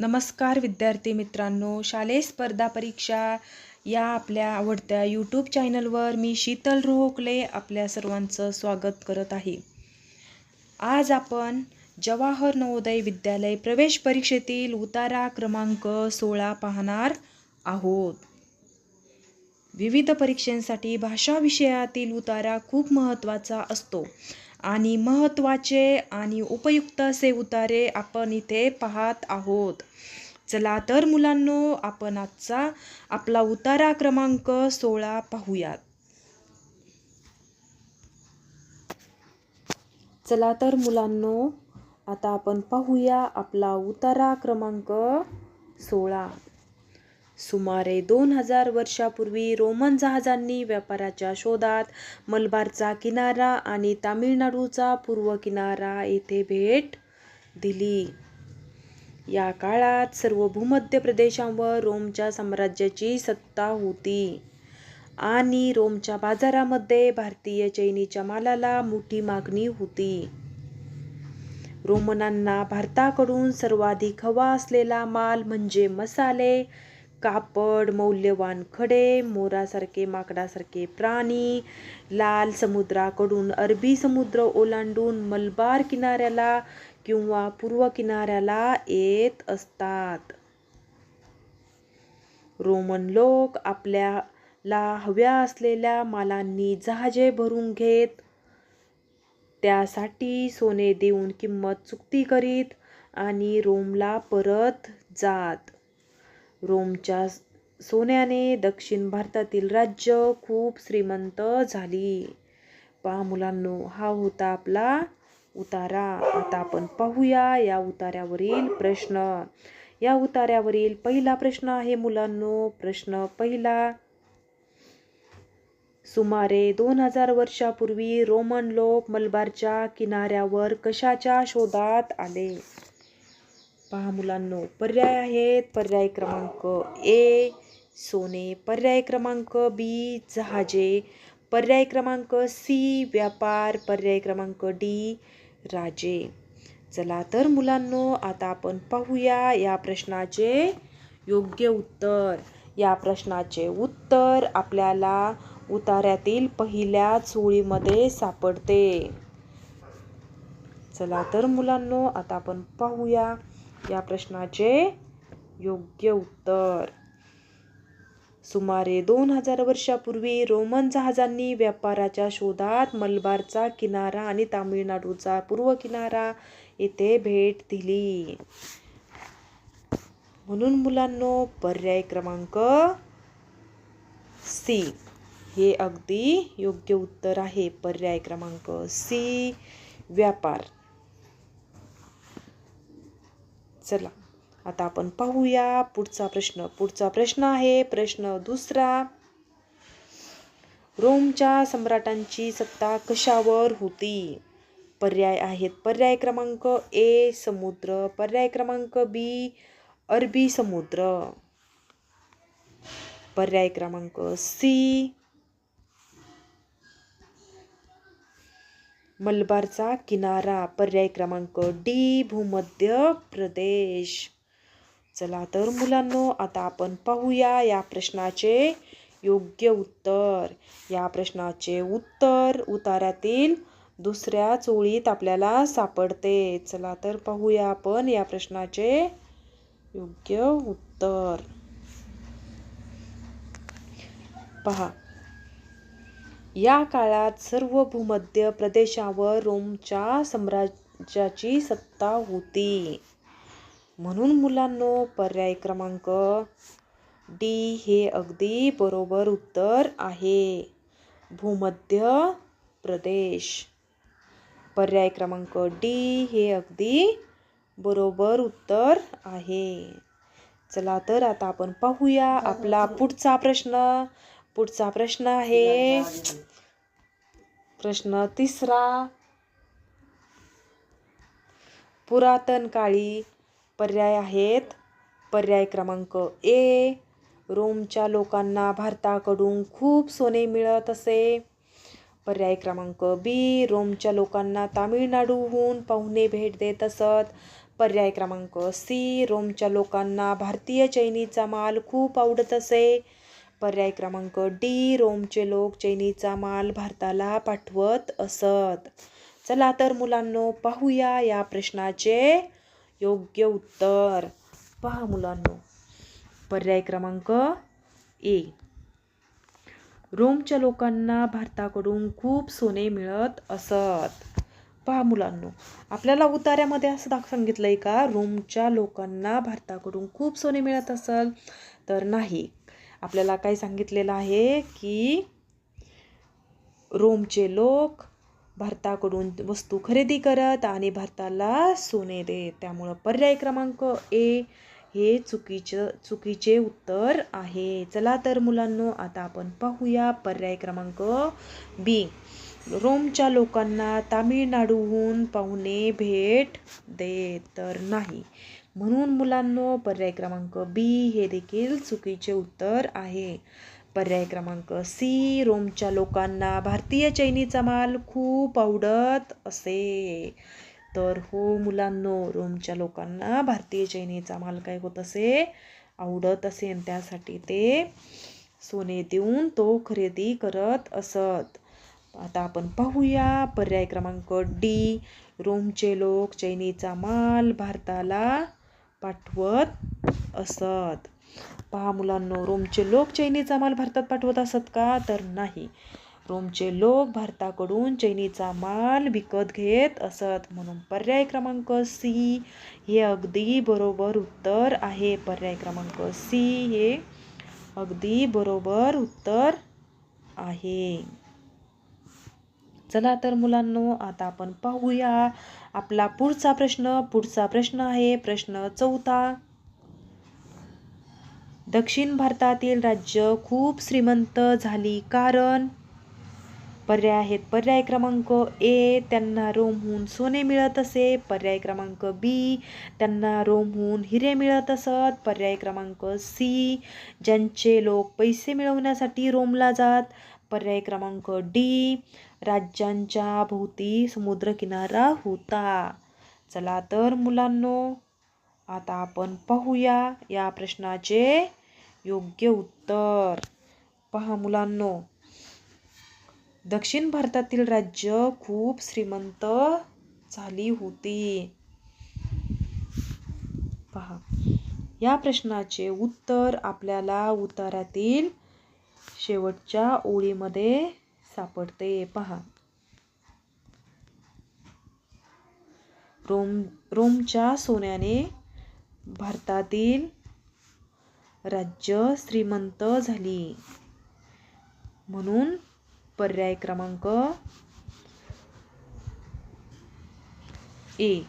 नमस्कार विद्यार्थी मित्रांनो शालेय स्पर्धा परीक्षा या आपल्या आवडत्या यूट्यूब चॅनलवर मी शीतल रोहकले आपल्या सर्वांचं स्वागत करत आहे. आज आपण जवाहर नवोदय विद्यालय प्रवेश परीक्षेतील उतारा क्रमांक सोळा पाहणार आहोत. विविध परीक्षांसाठी भाषा विषयातील उतारा खूप महत्त्वाचा असतो. आणि महत्त्वाचे आणि उपयुक्त असे उतारे आपण इथे पाहत आहोत. चला तर मुलांनो आपण आजचा आपला उतारा क्रमांक सोळा पाहूयात. चला तर मुलांनो आता आपण पाहूया आपला उतारा क्रमांक सोळा. सुमारे दोन हजार वर्षापूर्वी रोमन जहाजांनी व्यापाराच्या शोधात मलबारचा किनारा आणि तामिळनाडूचा पूर्व किनारा येथे भेट दिली. या काळात सर्व भूमध्य प्रदेशांवर रोमच्या साम्राज्याची सत्ता होती आणि रोमच्या बाजारामध्ये भारतीय चैनीच्या मालाला मोठी मागणी होती. रोमनांना भारताकडून सर्वाधिक हवा असलेला माल म्हणजे मसाले कापड मौल्यवान खडे मोरासारखे माकडासारखे प्राणी लाल समुद्राकडून अरबी समुद्र ओलांडून मलबार किनाऱ्याला किंवा पूर्व किनाऱ्याला येत असतात. रोमन लोक आपल्याला हव्या असलेल्या मालांनी जहाजे भरून घेत त्यासाठी सोने देऊन किंमत चुकती करीत आणि रोमला परत जात. रोमच्या सोन्याने दक्षिण भारतातील राज्य खूप श्रीमंत झाली. पहा मुलांनो हा होता आपला उतारा. आता आपण पाहूया या उतार्यावरील प्रश्न. या उतार्यावरील पहिला प्रश्न आहे मुलांनो प्रश्न पहिला. सुमारे दोन हजार वर्षापूर्वी रोमन लोक मलबारच्या किनाऱ्यावर कशाच्या शोधात आले? पहा मुलांनो पर्याय आहेत. पर्याय क्रमांक ए सोने. पर्याय क्रमांक बी जहाजे. पर्याय क्रमांक सी व्यापार. पर्याय क्रमांक डी राजे. चला तर मुलांनो आता आपण पाहूया या प्रश्नाचे योग्य उत्तर. या प्रश्नाचे उत्तर आपल्याला उतार्यातील पहिल्या चोळीमध्ये सापडते. चला तर मुलांनो आता आपण पाहूया या प्रश्नाचे योग्य उत्तर. सुमारे दोन हजार वर्षापूर्वी रोमन जहाजांनी व्यापाराच्या शोधात मलबारचा किनारा आणि तामिळनाडूचा पूर्व किनारा येथे भेट दिली. म्हणून मुलांनो पर्याय क्रमांक सी. हे अगदी योग्य उत्तर आहे. पर्याय क्रमांक सी. व्यापार. चला. आता आपण पाहूया पुढचा प्रश्न. पुढचा प्रश्न आहे प्रश्न दुसरा. रोमच्या सम्राटांची सत्ता कशावर होती? पर्याय आहेत. पर्याय क्रमांक ए समुद्र. पर्याय क्रमांक बी अरबी समुद्र. पर्याय क्रमांक सी मलबारचा किनारा पर्याय क्रमांक डी भूमध्य प्रदेश. चला तर मुलांनो आता आपण पाहूया या प्रश्नाचे योग्य उत्तर. या प्रश्नाचे उत्तर उतारातील दुसऱ्या चोळीत आपल्याला सापडते. चला तर पाहूया आपण या प्रश्नाचे योग्य उत्तर. पहा. या काळात सर्व भूमध्य प्रदेशावर रोमच्या साम्राज्याची सत्ता होती. म्हणून मुलांनो पर्याय क्रमांक डी हे अगदी बरोबर उत्तर आहे. भूमध्य प्रदेश. पर्याय क्रमांक डी हे अगदी बरोबर उत्तर आहे. चला तर आता आपण पाहूया आपला पुढचा प्रश्न. पुढचा प्रश्न आहे. प्रश्न तिसरा. पुरातन काळी पर्याय आहेत. पर्याय क्रमांक ए. रोमच्या लोकांना भारताकडून खूप सोने मिळत असे. पर्याय क्रमांक बी. रोमच्या लोकांना तामिळनाडूहून पाहुणे भेट देत असत. पर्याय क्रमांक सी. रोमच्या लोकांना भारतीय चैनीचा माल खूप आवडत असे. पर्याय क्रमांक डी रोमचे लोक चैनीचा माल भारताला पाठवत असत. चला तर मुलांनो पाहूया या प्रश्नाचे योग्य उत्तर. पहा मुलांनो. पर्याय क्रमांक ए. रोमच्या लोकांना भारताकडून खूप सोने मिळत असत. पहा मुलांनो. आपल्याला उतार्यामध्ये असं दाख सांगितलं आहे का? रोमच्या लोकांना भारताकडून खूप सोने मिळत असल तर नाही. आपल्याला काय सांगितलेलं आहे की रोमचे लोक भारताकडून वस्तू खरेदी करत आणि भारताला सोने देत. त्यामुळं पर्याय क्रमांक ए हे चुकीचं चुकीचे उत्तर आहे. चला तर मुलांनो आता आपण पाहूया पर्याय क्रमांक बी. रोमच्या लोकांना तामिळनाडूहून पाहुणे भेट देत तर नाही. म्हणून मुलांनो पर्याय क्रमांक बी हे देखील चुकीचे उत्तर आहे. पर्याय क्रमांक सी रोमच्या लोकांना भारतीय चैनीचा माल खूप आवडत असे. तर हो मुलांनो रोमच्या लोकांना भारतीय चैनीचा माल काय होत असे? आवडत असे आणि त्यासाठी ते सोने देऊन तो खरेदी करत असत. आता आपण पाहूया पर्याय क्रमांक डी रोमचे लोक चैनीचा माल भारताला पाठवत असत. पहा मुलांनो रोमचे लोक चैनीचा माल भारतात पाठवत असत का? तर नाही. रोमचे लोक भारताकडून चैनीचा माल विकत घेत असत. म्हणून पर्याय क्रमांक सी हे अगदी बरोबर उत्तर आहे. पर्याय क्रमांक सी हे अगदी बरोबर उत्तर आहे. चला तर मुलांनो आता आपण पाहूया आपला पुढचा प्रश्न पुढचा प्रश्न आहे प्रश्न चौथा. दक्षिण भारतातील राज्य खूप श्रीमंत झाली कारण? पर्याय आहेत पर्याय क्रमांक ए त्यांना रोमहून सोने मिळत असे. पर्याय क्रमांक बी त्यांना रोमहून हिरे मिळत असत. पर्याय क्रमांक सी ज्यांचे लोक पैसे मिळवण्यासाठी रोमला जात. पर्याय क्रमांक डी राज्यांच्या भोवती समुद्रकिनारा होता. चला तर मुलांनो आता आपण पाहूया या प्रश्नाचे योग्य उत्तर. पहा मुलांनो दक्षिण भारतातील राज्य खूप श्रीमंत झाली होती. पहा या प्रश्नाचे उत्तर आपल्याला उत्तरातील शेवटच्या ओळीमध्ये सापडते. पहा. रोम रोमच्या सोन्याने भारतातील राज्य श्रीमंत झाली. म्हणून पर्याय क्रमांक ए.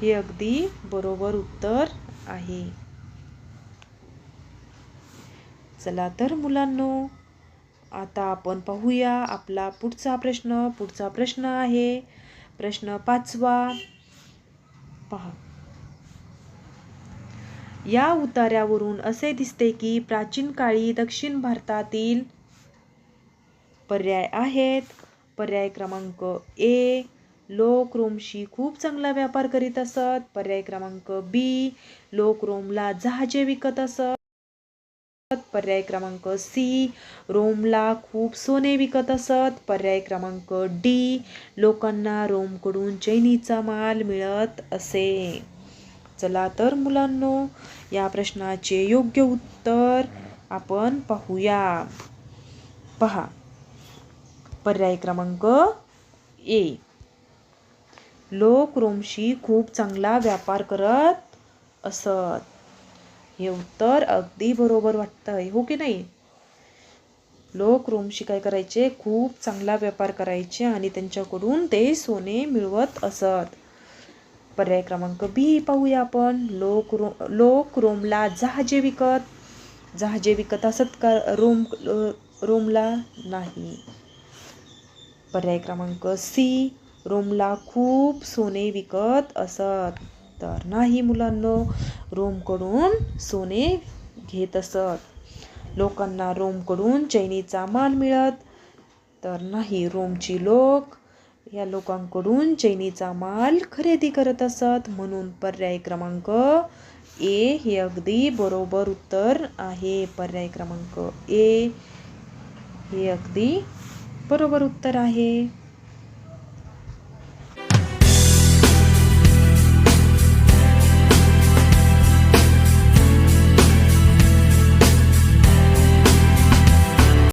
हे अगदी बरोबर उत्तर आहे. चला तर मुलांनो आता आपण पाहूया आपला पुढचा प्रश्न. पुढचा प्रश्न आहे प्रश्न पाचवा. पहा. या उतार्यावरून असे दिसते की प्राचीन काळी दक्षिण भारतातील पर्याय आहेत. पर्याय क्रमांक ए लोक रोमशी खूप चांगला व्यापार करीत असत. पर्याय क्रमांक बी लोक रोमला जहाजे विकत असत. पर्याय क्रमांक सी रोमला खूप सोने विकत असत. पर्याय क्रमांक डी लोकांना रोमकडून चैनीचा माल मिळत असे. चला तर मुलांनो या प्रश्नाचे योग्य उत्तर आपण पाहूया. पहा. पर्याय क्रमांक ए लोक रोमशी खूप चांगला व्यापार करत असत. हे उत्तर अगदी बरोबर वाटतंय हो की नाही? लोक रोमशी काय करायचे खूप चांगला व्यापार करायचे आणि त्यांच्याकडून ते सोने मिळवत असत. पर्याय क्रमांक बी पाहूया आपण. लोक रो लोक रोमला जहाजे विकत. जहाजे विकत असत का रोम रोमला नाही? पर्याय क्रमांक सी रोमला खूप सोने विकत असत. तर नाही मुलांनो रोमकडून सोने घेत असत. लोकांना रोमकडून चैनीचा माल मिळत तर नाही रोमची लोक या लोकांकडून चैनीचा माल खरेदी करत असत. म्हणून पर्याय क्रमांक ए हे अगदी बरोबर उत्तर आहे. पर्याय क्रमांक ए हे अगदी बरोबर उत्तर आहे.